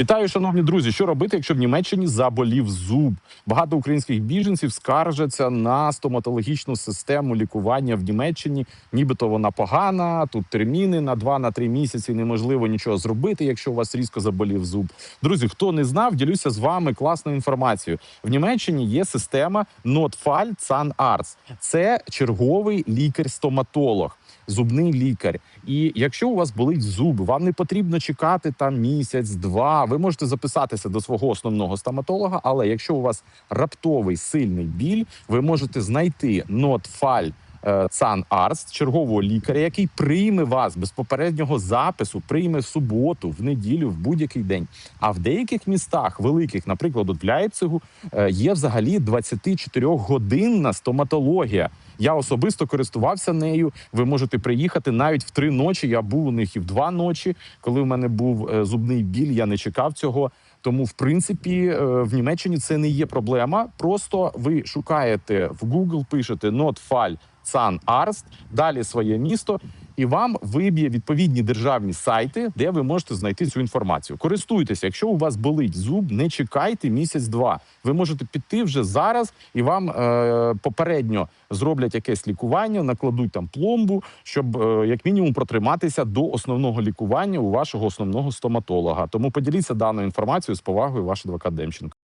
Вітаю, шановні друзі. Що робити, якщо в Німеччині заболів зуб? Багато українських біженців скаржаться на стоматологічну систему лікування в Німеччині. Нібито вона погана. Тут терміни на 2-3 місяці. Неможливо нічого зробити, якщо у вас різко заболів зуб. Друзі, хто не знав, ділюся з вами класною інформацією. В Німеччині є система Notfall Zahnarzt. Це черговий лікар-стоматолог. Зубний лікар, і якщо у вас болить зуб, вам не потрібно чекати там місяць-два. Ви можете записатися до свого основного стоматолога. Але якщо у вас раптовий сильний біль, ви можете знайти Notfall Zahnarzt, чергового лікаря, який прийме вас без попереднього запису, прийме в суботу, в неділю, в будь-який день. А в деяких містах, великих, наприклад, от в Ляйпцигу, е, є взагалі 24-годинна стоматологія. Я особисто користувався нею. Ви можете приїхати навіть в три ночі. Я був у них і в два ночі. Коли в мене був е, зубний біль, я не чекав цього. Тому, в принципі, е, в Німеччині це не є проблема. Просто ви шукаєте в Google, пишете Notfall Арст, далі своє місто, і вам виб'є відповідні державні сайти, де ви можете знайти цю інформацію. Користуйтеся, якщо у вас болить зуб, не чекайте місяць-два. Ви можете піти вже зараз, і вам е, попередньо зроблять якесь лікування, накладуть там пломбу, щоб е, як мінімум протриматися до основного лікування у вашого основного стоматолога. Тому поділіться даною інформацією з повагою, ваш адвокат Демченко.